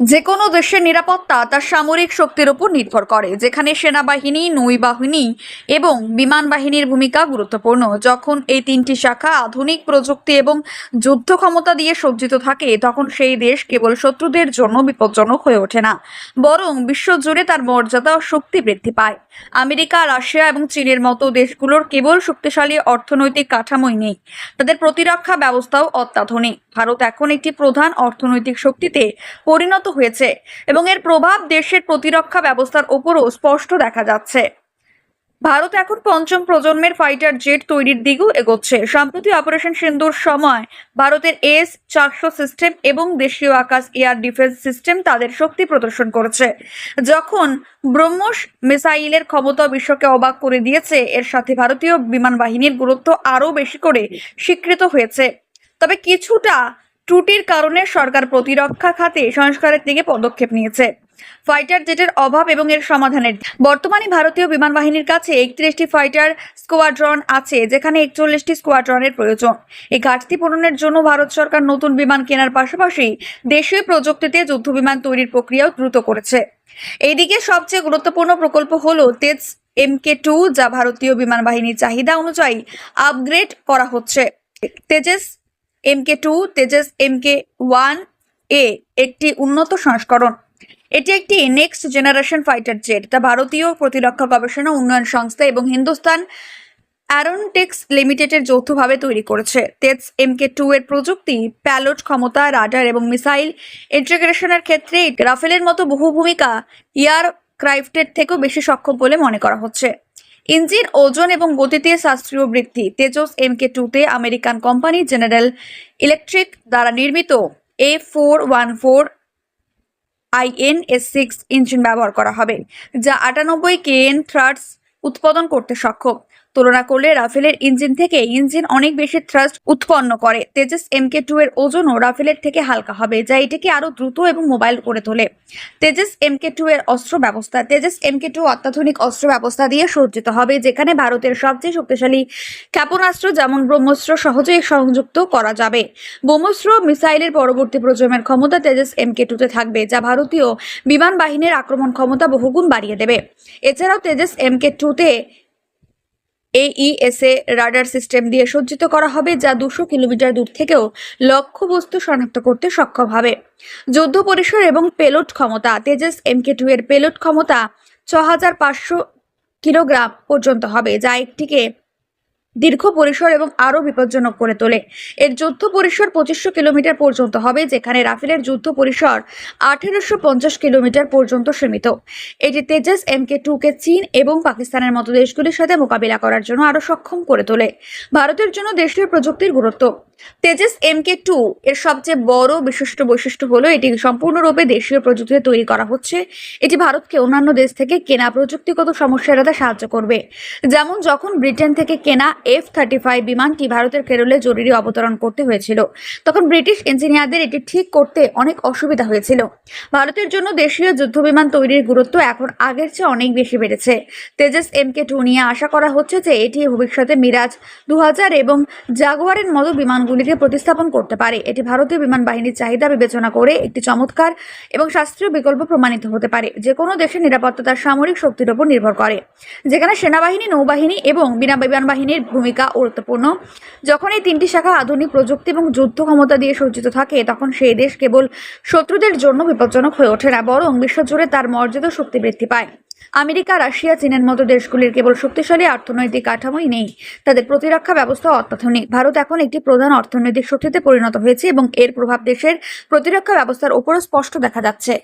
যে কোনো দেশের নিরাপত্তা তার সামরিক শক্তির উপর নির্ভর করে, যেখানে সেনাবাহিনী, নৌবাহিনী এবং বিমান বাহিনীর ভূমিকা গুরুত্বপূর্ণ। যখন এই তিনটি শাখা আধুনিক প্রযুক্তি এবং যুদ্ধ ক্ষমতা দিয়ে সজ্জিত থাকে, তখন সেই দেশ কেবল শত্রুদের জন্য বিপজ্জনক হয়ে ওঠে না, বরং বিশ্বজুড়ে তার মর্যাদা ও শক্তি বৃদ্ধি পায়। আমেরিকা, রাশিয়া এবং চীনের মতো দেশগুলোর কেবল শক্তিশালী অর্থনৈতিক কাঠামোই নেই, তাদের প্রতিরক্ষা ব্যবস্থাও অত্যাধুনিক। ভারত এখন একটি প্রধান অর্থনৈতিক শক্তিতে পরিণত হয়েছে এবং এর প্রভাব দেশের প্রতিরক্ষা ব্যবস্থার ওপরও স্পষ্ট দেখা যাচ্ছে। ভারত এখন পঞ্চম প্রজন্মের ফাইটার জেট তৈরির দিকেও এগোচ্ছে। সম্প্রতি অপারেশন সিন্দুর সময় ভারতের এস চারশো সিস্টেম এবং দেশীয় আকাশ এয়ার ডিফেন্স সিস্টেম তাদের শক্তি প্রদর্শন করেছে। যখন ব্রহ্মস মিসাইলের ক্ষমতা বিশ্বকে অবাক করে দিয়েছে, এর সাথে ভারতীয় বিমান বাহিনীর গুরুত্ব আরও বেশি করে স্বীকৃত হয়েছে। তবে কিছুটা ত্রুটির কারণে সরকার প্রতিরক্ষা খাতে সংস্কারের দিকে পদক্ষেপ নিয়েছে। ফাইটার জেটের অভাব এবং এর সমাধানের বর্তমানে ভারতীয় বিমান বাহিনীর কাছে একত্রিশটি ফাইটার স্কোয়াড্রন আছে, যেখানে একচল্লিশটি স্কোয়াড্রনের প্রয়োজন। এই ঘাটতি পূরণের জন্য ভারত সরকার নতুন বিমান কেনার পাশাপাশি দেশীয় প্রযুক্তিতে যুদ্ধ বিমান তৈরির প্রক্রিয়াও দ্রুত করেছে। এইদিকে সবচেয়ে গুরুত্বপূর্ণ প্রকল্প হল তেজ এমকে টু, যা ভারতীয় বিমান বাহিনীর চাহিদা অনুযায়ী আপগ্রেড করা হচ্ছে। Tejas MK two, Tejas MK one, এ একটি উন্নত সংস্করণ। এটি একটি নেক্সট জেনারেশন ফাইটার জেট তা ভারতীয় প্রতিরক্ষা গবেষণা উন্নয়ন সংস্থা এবং হিন্দুস্তান অ্যারোনটিক্স লিমিটেডের যৌথভাবে তৈরি করেছে। তেজ এমকে টু এর প্রযুক্তি প্যালোট ক্ষমতা রাডার এবং মিসাইল ইন্টিগ্রেশনের ক্ষেত্রে রাফেলের মতো বহু ভূমিকা এয়ার ক্রাইফটের থেকেও বেশি সক্ষম বলে মনে করা হচ্ছে। ইঞ্জিন, ওজন এবং গতিতে শাস্ত্রীয় বৃদ্ধি। তেজস এম কে টুতে আমেরিকান কোম্পানি জেনারেল ইলেকট্রিক দ্বারা নির্মিত A four one four IN S six engine ব্যবহার করা হবে, যা আটানব্বই কে এন থ্রাটস উৎপাদন করতে সক্ষম। তুলনা করলে রাফেলের ইঞ্জিন থেকে ইঞ্জিন অনেক বেশি থ্রাস্ট উৎপন্ন করে। তেজস এমকে টু এর ওজনও রাফেলের থেকে হালকা হবে, যা এটিকে আরও দ্রুত এবং মোবাইল করে তোলে। তেজস এমকে টু এর অস্ত্র ব্যবস্থা, তেজস এমকে টু অত্যাধুনিক অস্ত্র ব্যবস্থা দিয়ে সজ্জিত হবে, যেখানে ভারতের সবচেয়ে শক্তিশালী ক্ষেপণাস্ত্র যেমন ব্রহ্মস্ত্র সহজেই সংযুক্ত করা যাবে। ব্রহ্মস্ত্র, মিসাইলের পরবর্তী প্রজন্মের ক্ষমতা তেজস এম এমকে টুতে থাকবে, যা ভারতীয় বিমান বাহিনীর আক্রমণ ক্ষমতা বহুগুণ বাড়িয়ে দেবে। এছাড়াও তেজস এম এমকে টুতে এইএসএ রাডার সিস্টেম দিয়ে সজ্জিত করা হবে যা দুশো কিলোমিটার দূর থেকেও লক্ষ্যবস্তু শনাক্ত করতে সক্ষম হবে। যুদ্ধ পরিসর এবং পেলোট ক্ষমতা, তেজস এমকে টু এর পেলোট ক্ষমতা ছ হাজার পাঁচশো কিলোগ্রাম পর্যন্ত হবে, যা একটিকে দীর্ঘ পরিসর এবং আরও বিপজ্জনক করে তোলে। এর যুদ্ধ পরিসর পঁচিশশো কিলোমিটার পর্যন্ত হবে, যেখানে রাফেলের যুদ্ধ পরিসর আঠেরোশো পঞ্চাশ কিলোমিটার পর্যন্ত সীমিত। এটি তেজাস এম কে টুকে চীন এবং পাকিস্তানের মতো দেশগুলির সাথে মোকাবিলা করার জন্য আরও সক্ষম করে তোলে। ভারতের জন্য দেশীয় প্রযুক্তির গুরুত্ব। তেজস এমকে টু এর সবচেয়ে বড় বিশিষ্ট বৈশিষ্ট্য হলো এটি সম্পূর্ণরূপে দেশীয় প্রযুক্তিতে তৈরি করা হচ্ছে। এটি ভারতকে অন্যান্য দেশ থেকে কেনা প্রযুক্তিগত সমস্যা এড়াতে সাহায্য করবে। যেমন যখন ব্রিটেন থেকে কেনা এফ থার্টি ফাইভ বিমানটি ভারতের কেরলে জরুরি অবতরণ করতে হয়েছিল, তখন ব্রিটিশ ইঞ্জিনিয়ারদের এটি ঠিক করতে অনেক অসুবিধা হয়েছিল। ভারতের জন্য দেশীয় যুদ্ধ বিমান তৈরির গুরুত্ব এখন আগের চেয়ে অনেক বেশি বেড়েছে। তেজেস এম কে টু নিয়ে আশা করা হচ্ছে যে এটি ভবিষ্যতে মিরাজ দু হাজার এবং জাগোয়ারের মতো বিমানগুলিকে প্রতিস্থাপন করতে পারে। এটি ভারতীয় বিমান বাহিনীর চাহিদা বিবেচনা করে একটি চমৎকার এবং শাস্ত্রীয় বিকল্প প্রমাণিত হতে পারে। যে কোনো দেশের নিরাপত্তা তার সামরিক শক্তির উপর নির্ভর করে। যেখানে সেনাবাহিনী, নৌবাহিনী এবং বিনা বিমান বাহিনীর ভূমিকা গুরুত্বপূর্ণ। যখন এই তিনটি শাখা আধুনিক প্রযুক্তি এবং যুদ্ধ ক্ষমতা দিয়ে সজ্জিত থাকে, তখন সেই দেশ কেবল শত্রুদের জন্য বিপজ্জনক হয়ে ওঠে না, বরং বিশ্বজুড়ে তার মর্যাদা শক্তি বৃদ্ধি পায়। আমেরিকা, রাশিয়া, চীনের মতো দেশগুলির কেবল শক্তিশালী অর্থনৈতিক কাঠামোই নেই। তাদের প্রতিরক্ষা ব্যবস্থা অত্যাধুনিক। ভারত এখন একটি প্রধান অর্থনৈতিক শক্তিতে পরিণত হয়েছে এবং এর প্রভাব দেশের প্রতিরক্ষা ব্যবস্থার উপরও স্পষ্ট দেখা যাচ্ছে।